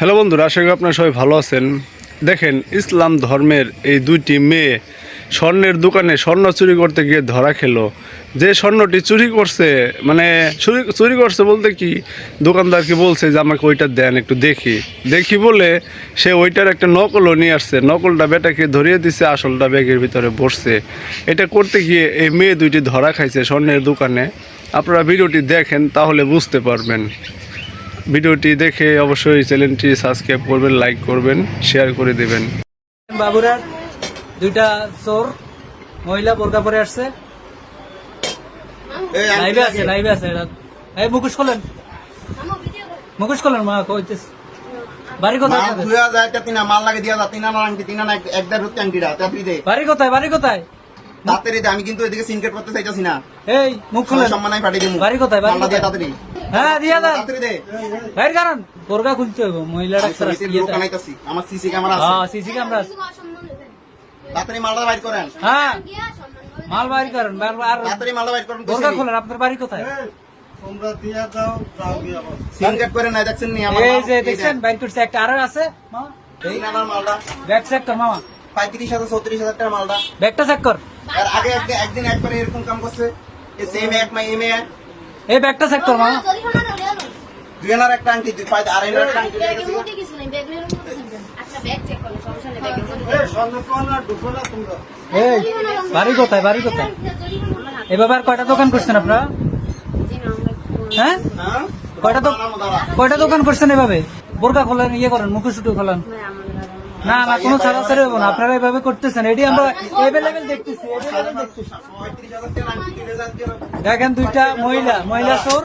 Hello বন্ধুরা, আশা করি আপনারা সবাই ভালো আছেন। দেখেন, ইসলাম ধর্মের এই দুইটি মেয়ে স্বর্ণের দোকানে স্বর্ণ চুরি করতে গিয়ে ধরা খেলো। যে স্বর্ণটি চুরি করছে মানে চুরি চুরি করছে বলতে কি দোকানদারকে বলছে যে আমাকে ওইটা দেন একটু দেখি। দেখি বলে সে ওইটার একটা নকলও নিয়ে আসছে। নকলটা বেটাকে ধরিয়ে দিছে, আসলটা ব্যাগের ভিতরে বসছে। এটা করতে গিয়ে এই মেয়ে দুইটি ধরা খাইছে স্বর্ণের দোকানে। আপনারা ভিডিওটি দেখেন, তাহলে বুঝতে পারবেন। ভিডিওটি দেখে অবশ্যই চ্যানেলটি সাবস্ক্রাইব করবেন লাইক করবেন শেয়ার করে দেবেন। বাবুরার দুইটা চোর মহিলা বোরকা পরে আসছে। লাইভে আছে লাইভে আছে এই মুখোশ খোলেন মুখোশ খোলেন মা কইতেছে। বাড়ি কোথায় যায় তা তিনা মাল লাগে দিয়া যা তিনা না আংটি তিনা না দে। বাড়ি কোথায় বাড়ি কোথায়? তাড়াতাড়ি দে আমি কিন্তু এদিকে সিনকেট করতে চাইতাছি না। এই মুখ খোলেন। সম্মানাই ফাটিয়ে দিমু। বাড়ি কোথায়? বাড়ি দিয়ে কোথায়? তাড়াতাড়ি। হ্যাঁ দিয়া দেন বাইর কারণ বোরকা খুলতে হবে মহিলা ডাক্তার সমিতির লোক আনাইতাছি। আমার সিসি ক্যামেরা হ্যাঁ আছে সিসি ক্যামেরা আছে। তাড়াতাড়ি মালটা বাইর করেন। হ্যাঁ মাল বাইর করেন আর তাড়াতাড়ি মালটা বাইর করেন বোরকা খোলেন আপনার বাড়ি কোথায়? সিনকেট করে নাই দেখছেন নি? আমার এই যে দেখছেন। বাইর করছে একটা আরও আছে। মা, এই তিনানার মালটা। ব্যাগ চেক কর মামা। পঁয়ত্রিশ হাজার চৌত্রিশ হাজার টাকা মালটা। ব্যাগটা চেক কর। আর আগে একদিন একবার এরকম কাম করছে। সেম এক মাই এম এ এই ব্যাগটা চেক কর মামা দুই আনার একটা আংটি দুই পাঁচ আড়াই একটা আংটি। এই বাড়ি কোথায় বাড়ি কোথায়? এভাবে আর কয়টা দোকান করছেন আপনারা? হ্যাঁ? হ্যাঁ? কয়টা কয়টা দোকান করছেন এভাবে? বোরকা খোলেন ইয়ে করেন মুখে শুটু খোলেন। না না কোনো ছাড়াছাড়ি হব না। আপনারা এভাবে করতেছেন। এটি আমরা এভেলেবেল দেখতেছি দেখেন দুইটা মহিলা মহিলা চোর।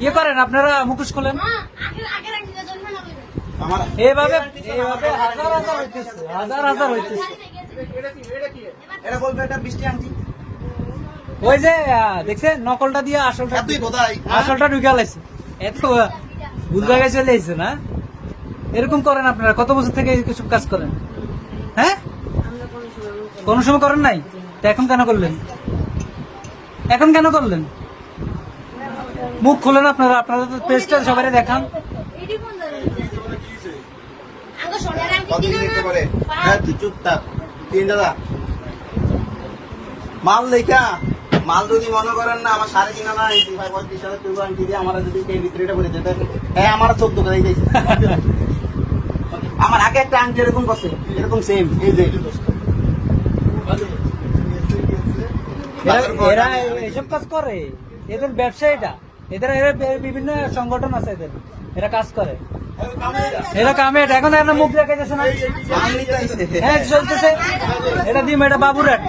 ইয়ে করেন আপনারা মুখোশ খোলেন। এইভাবে হাজার হাজার হইতেছে হাজার হাজার হইতেছে। ওই যে আহ, দেখছেন নকলটা দিয়ে আসলটা আসলটা ঢুকে লাইছে এত ভুল জায়গায় চলে এসেছে না? এরকম করেন আপনারা, কত বছর থেকে এসব কাজ করেন? হ্যাঁ? কোন সময় করেন নাই? তা এখন কেন করলেন? এখন কেন করলেন? মুখ খোলেন আপনারা আপনারা তো পেজটা সবাই দেখান। মাল লেখা, মাল যদি মনে করেন না, আমার সাড়ে আনা আনছি পঁয়ত্রিশ হাজার আমার যদি ভিতরে করে যেতে হ্যাঁ আমার চোদ্দ করে আমার আগে একটা আংটি এরকম করছে এরকম সেম এই যে। এরা- এসব কাজ করে এদের ব্যবসা এটা। এদের এরা বিভিন্ন সংগঠন আছে এদের এরা কাজ করে। এরা কামে এটা। এখন এরা মুখ দেখাইতেছে না। মাল নিতে আইছে। হ্যাঁ চলতেছে। এটা দিম এটা বাবুরাট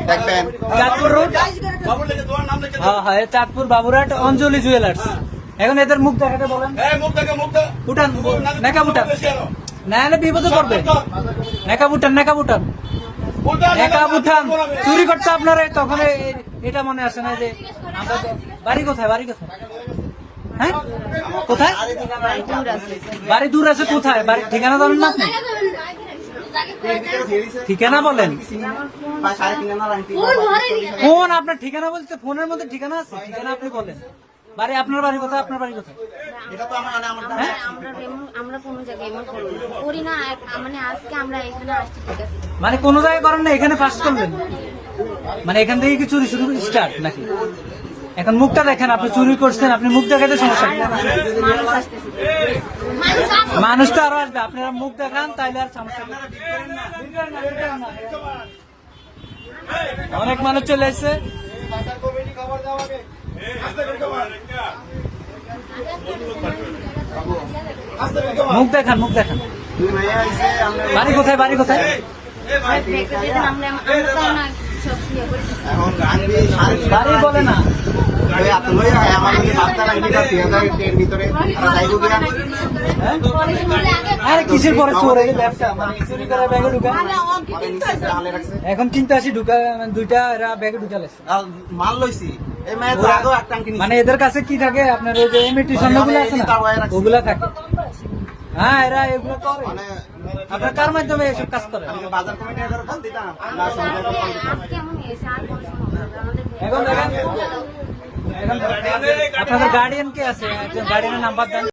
চাঁদপুর রোড হ্যাঁ হ্যাঁ চাঁদপুর বাবুরাট অঞ্জলি জুয়েলার্স এখন এদের মুখ দেখাতে বলেন। উঠান। নেকাব উঠান? না হলে বিপদে পড়বে। উঠান নেকাব উঠান চুরি করতে আপনারা তখন এটা মনে আসে না যে আমরা বাড়ি কোথায় বাড়ি কোথায়? হ্যাঁ? কোথায়? বাড়ি দূর আছে কোথায়? বাড়ি ঠিকানা জানেন না আপনি? ঠিকানা বলেন। ফোন আপনার ঠিকানা বলতে ফোনের মধ্যে ঠিকানা আছে? ঠিকানা আপনি বলেন। বাড়ি আপনার বাড়ি কোথায়? আপনার বাড়ি কোথায়? এটা তো আমার মানে আমার হ্যাঁ? আমরা আমরা কোনো জায়গায় এমন করি না। মানে আজকে আমরা এখানে আসছি ঠিক আছে? মানে কোনো জায়গায় করেন না এখানে ফার্স্ট করলেন মানে এখান থেকে কি চুরি শুরু স্টার্ট নাকি? এখন মুখটা দেখেন আপনি চুরি করছেন আপনি মুখ দেখাতে সমস্যা মানুষ তো আরও আসবে আপনারা মুখ দেখান তাইলে আর সমস্যা অনেক মানুষ চলে এসছে মুখ দেখান মুখ দেখান। বাড়ি কোথায় বাড়ি কোথায়? বাড়ি বলে না। হয়? মানে এখন কিনতে আসি, ঢুকা মানে দুইটা ব্যাগে ঢুকালেছে আর মাল লইছি। মানে এদের কাছে কি থাকে? আপনার ওই যে এমএটি স্বর্ণগুলো আছে না? ওগুলা থাকে। হ্যাঁ এরা এগুলো করে। মানে আপনার কার মাধ্যমে এসব কাজ করে? বাজার কমিটি ফোন দিতাম। এখন দেখেন আপনাদের গার্ডিয়ান কে আছে? একজন গার্ডিয়ানের নাম্বার দেন।